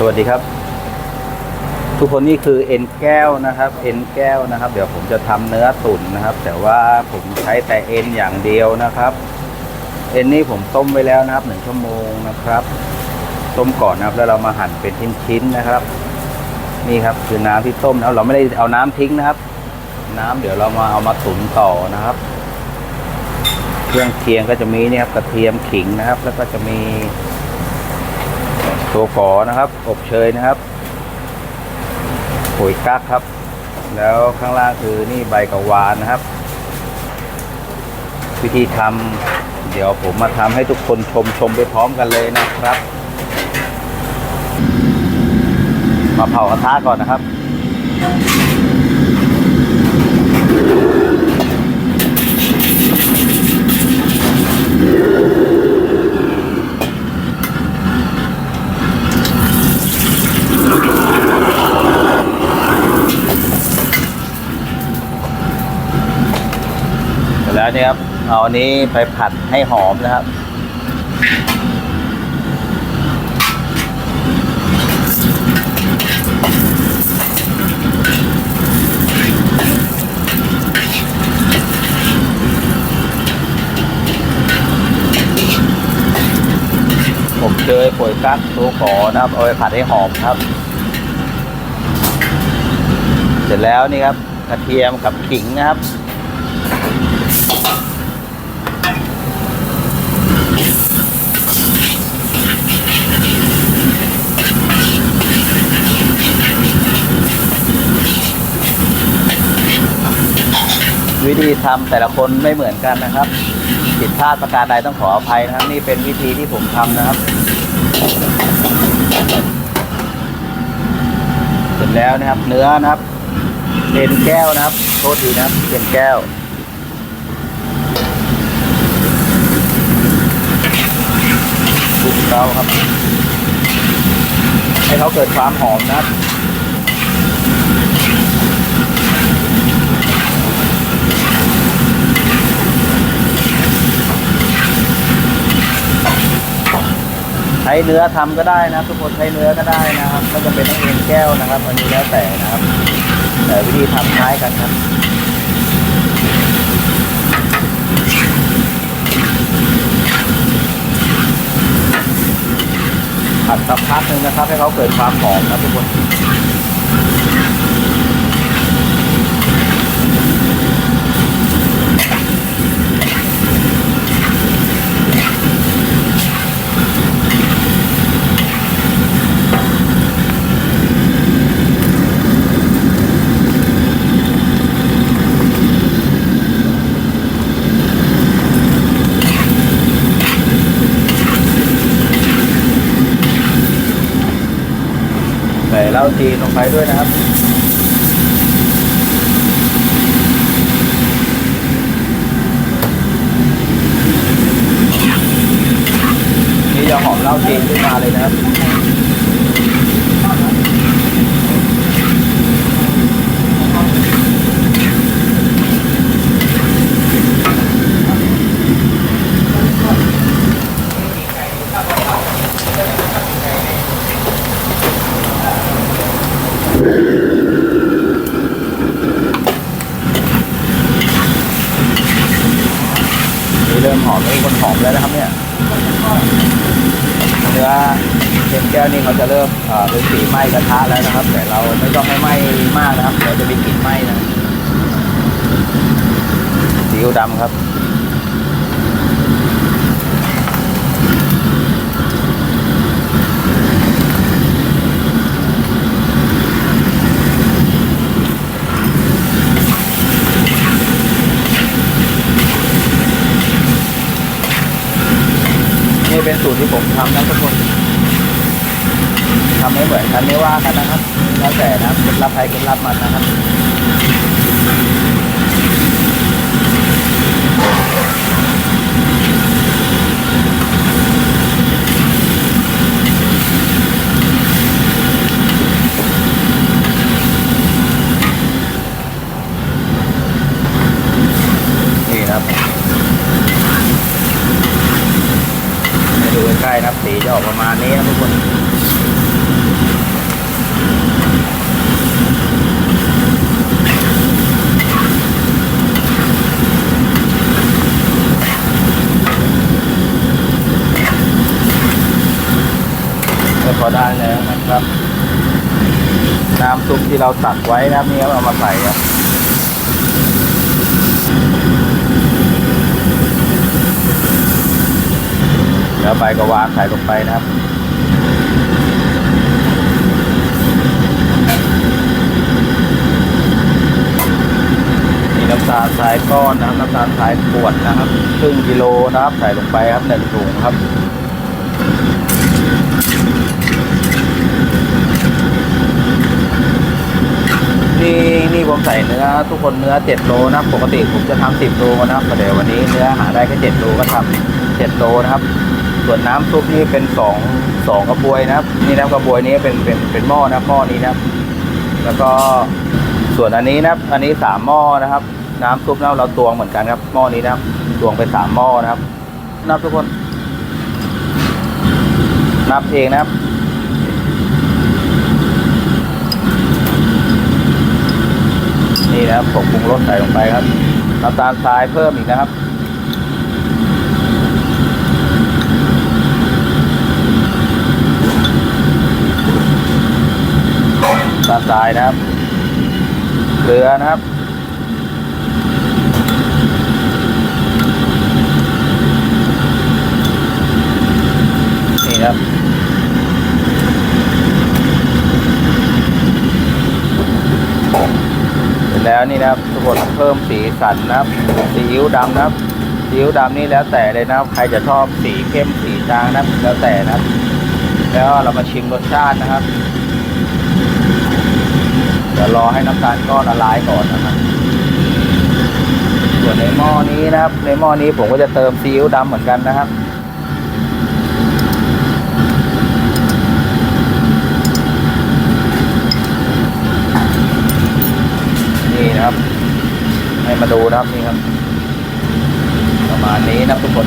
สวัสดีครับ ทุกคนนี่คือเอ็นแก้วนะครับเอ็นแก้วนะครับ เดี๋ยวผมจะทำเนื้อตุ๋นนะครับ แต่ว่าผมใช้แต่เอ็นอย่างเดียวนะครับ เอ็นนี่ผมต้มไว้แล้วนะครับหนึ่งชั่วโมงนะครับ ต้มก่อนนะครับ แล้วเรามาหั่นเป็นชิ้นๆนะครับ นี่ครับคือน้ำที่ต้มแล้วเราไม่ได้เอาน้ำทิ้งนะครับ น้ำเดี๋ยวเรามาเอามาตุ๋นต่อนะครับ เครื่องเคียงก็จะมีนี่ครับกระเทียมขิงนะครับ แล้วก็จะมี ตัวขอนะครับ อบเชยนะครับปุ๋ยกักครับ แล้วข้างล่างคือนี่ใบกะวานนะครับ วิธีทำเดี๋ยวผมมาทำให้ทุกคนชมชมไปพร้อมกันเลยนะครับ มาเผากระทะก่อนนะครับ เสร็จแล้วเนี่ครับ เอาอันนี้ไปผัดให้หอมนะครับ ผมเจอป่วยกั๊กตัวขอนะครับ เอาไปผัดให้หอมครับ เสร็จแล้วนี่ครับกระเทียมกับขิงนะครับ วิธีทำแต่ละคนไม่เหมือนกันนะครับผิดพลาดประการใดต้องขออภัยนะครับ นี่เป็นวิธีที่ผมทำนะครับ เสร็จแล้วนะครับ เนื้อนะครับเป็นแก้วนะครับ โทษทีนะครับเป็นแก้วคลุกเคล้าครับ ให้เขาเกิดความหอมนะครับ ช้เนื้อทำก็ได้นะทุกคนใช้เนื้อก็ได้นะครับไม่จำเป็นต้องเอ็นแก้วนะครับ อันนี้แล้วแต่นะครับ แต่วิธีทำคล้ายกันครับผัดสักพักหนึ่งนะครับ ให้เขาเกิดความหอมนะทุกคน ใส่เหล้าจีนลงไปด้วยนะครับนี่จะหอมเหล้าจีนขึ้นมาเลยนะครับ นี่ เริ่มหอมแล้วคนหอมแล้วนะครับเนี่ยเนื้อเค็มแก้วนี่เขาจะเริ่มเอ่อเป็นสีไหม้กระทะแล้วนะครับ แต่เราไม่ต้องให้ไหม้มากนะครับเดี๋ยวจะมีกลิ่นไหม้นะซีอิ๊วดำครับ นี่เป็นสูตร ทำนะทุกคนทำไม่เหมือนกันไม่ว่ากันนะครับแล้วแต่นะครับเคล็ดลับใครเคล็ดลับมันนะครับ นี่นะครับ ให้ดูใกล้ๆนะครับสีจะออกประมาณนี้นะทุกคน พอ ได้แล้วนะครับ น้ำซุปที่เราตักไว้นะครับนี่ครับเอามาใส่ครับแล้วใบกระวานใส่ลงไปนะครับมีน้ำตาลทรายก้อนนะครับน้ำตาลทรายขวดนะครับครึ่งกิโลนะครับใส่ลงไปครับหนึ่งถุงครับ นี่นี่ ผมใส่เนื้อทุกคนเนื้อเจ็ดโลนะปกติผมจะทำสิบโลนะครับแต่เดี๋ยววันนี้เนื้อหาได้แค่เจ็ดโลก็ทำเจ็ดโลนะครับ ส่วนน้ำซุปนี่เป็นสองสองกระบวยนะครับ นี่นะครับกระบวยนี้เป็นเป็นเป็นหม้อนะหม้อนี้นะแล้วก็ส่วนอันนี้นะอันนี้สามหม้อนะครับ น้ำซุปเราเราตวงเหมือนกันครับหม้อนี้นะตวงไปสามหม้อนะครับนับทุกคน นับเองนะครับ นี่นะครับผงปรุงรสใส่ลงไปครับน้ำตาลทรายเพิ่มอีกนะครับน้ำตาลทรายนะครับ เกลือนะครับนี่ครับ เสร็จ แล้วนี่นะครับทุกคนเพิ่มสีสันนะครับสีอิ๊วดำนะครับสีอิ๊วดำนี่แล้วแต่เลยนะครับ ใครจะชอบสีเข้มสีจางนะครับแล้วแต่นะครับ แล้วเรามาชิมรสชาตินะครับเดี๋ยวรอให้น้ำตาลก้อนละลายก่อนนะครับส่วนในหม้อนี้นะครับ ในหม้อนี้ผมก็จะเติมซีอิ๊วดำเหมือนกันนะครับ นี่นะครับ ให้มาดูนะครับนี่ครับ ประมาณนี้นะทุกคน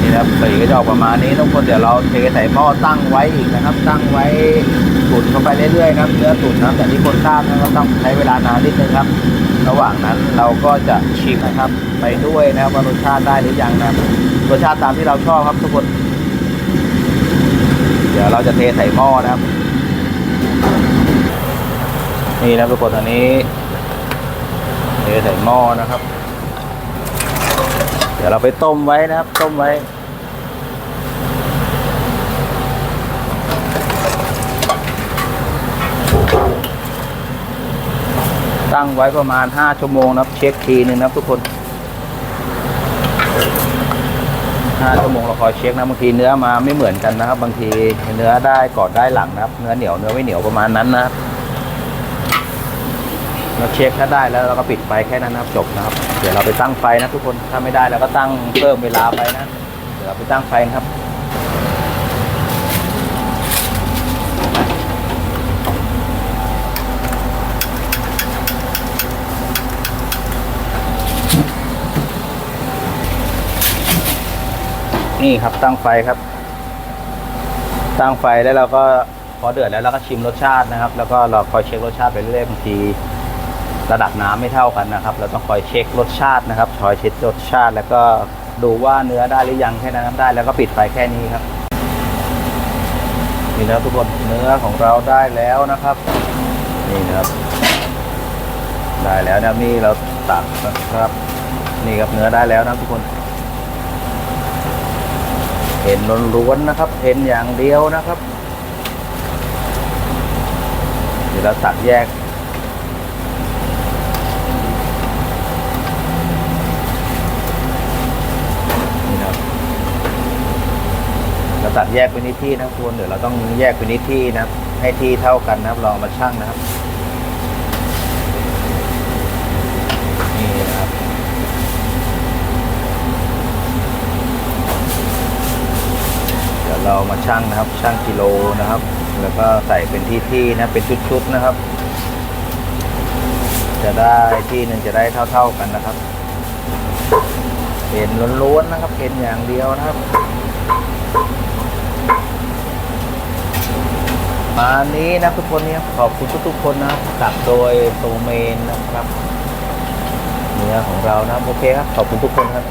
นี่นะครับสีก็จะออกประมาณนี้ทุกคนเดี๋ยวเราเทใส่หม้อตั้งไว้อีกนะครับ ตั้งไว้ตุ๋นเข้าไปเรื่อยๆนะครับเนื้อตุ๋นนะแต่ที่คนทราบนะครับต้องใช้เวลานานนิดนึงครับ ระหว่างนั้นเราก็จะชิมนะครับ ไปด้วยนะครับว่ารสชาติได้หรือยังนะครับรสชาติตามที่เราชอบครับทุกคน ดี๋ยวเราจะเทใส่หม้อนะครับ นี่นะทุกคนอันนี้เทใส่หม้อนะครับ เดี๋ยวเราไปต้มไว้นะครับ ต้มไว้ตั้งไว้ประมาณ 5 ชั่วโมงนะครับ เช็คทีนึงนะครับทุกคน 5ชั่วโมงเราคอยเช็คนะบางทีเนื้อมาไม่เหมือนกันนะครับ บางทีเนื้อได้กอดได้หลังนะครับ เนื้อเหนียวเนื้อไม่เหนียวประมาณนั้นนะครับเราเช็คถ้าได้แล้วเราก็ปิดไฟแค่นั้นนะครับจบนะครับ เดี๋ยวเราไปตั้งไฟนะทุกคนถ้าไม่ได้เราก็ตั้งเพิ่มเวลาไปนะเดี๋ยวเราไปตั้งไฟนะครับ นี่ครับตั้งไฟครับ ตั้งไฟแล้วเราก็พอเดือดแล้วเราก็ชิมรสชาตินะครับ แล้วก็เราคอยเช็ครสชาติไปเรื่อยบางทีระดับน้ำไม่เท่ากันนะครับ เราต้องคอยเช็ครสชาตินะครับคอยเช็ครสชาติ แล้วก็ดูว่าเนื้อได้หรือยังแค่นั้นได้ แล้วก็ปิดไฟแค่นี้ครับนี่นะทุกคนเนื้อของเราได้แล้วนะครับ นี่นะครับ ได้แล้วนะนี่เราตักนะครับ นี่ครับเนื้อได้แล้วนะทุกคน เห็นล้วนๆนะครับเห็นอย่างเดียวนะครับเดี๋ยวเราตัดแยก นี่นะครับเราตัดแยกเป็นที่นะครับทุกคนเดี๋ยวเราต้องแยกเป็นที่นะครับให้ที่เท่ากันนะครับลองมาชั่งนะครับ นี่นะครับ เดี๋ยวเรามาชั่งนะครับชั่งกิโลนะครับ แล้วก็ใส่เป็นที่ๆนะเป็นชุดๆนะครับ จะได้ที่หนึ่งจะได้เท่า ๆกันนะครับเห็นล้วนๆนะครับเห็นอย่างเดียวนะครับมานี้นะทุกคนเนี่ยขอบคุณทุกๆคนนะครับกับโดยโตเมนนะครับ เนื้อของเรานะโอเคครับขอบคุณทุกคนครับ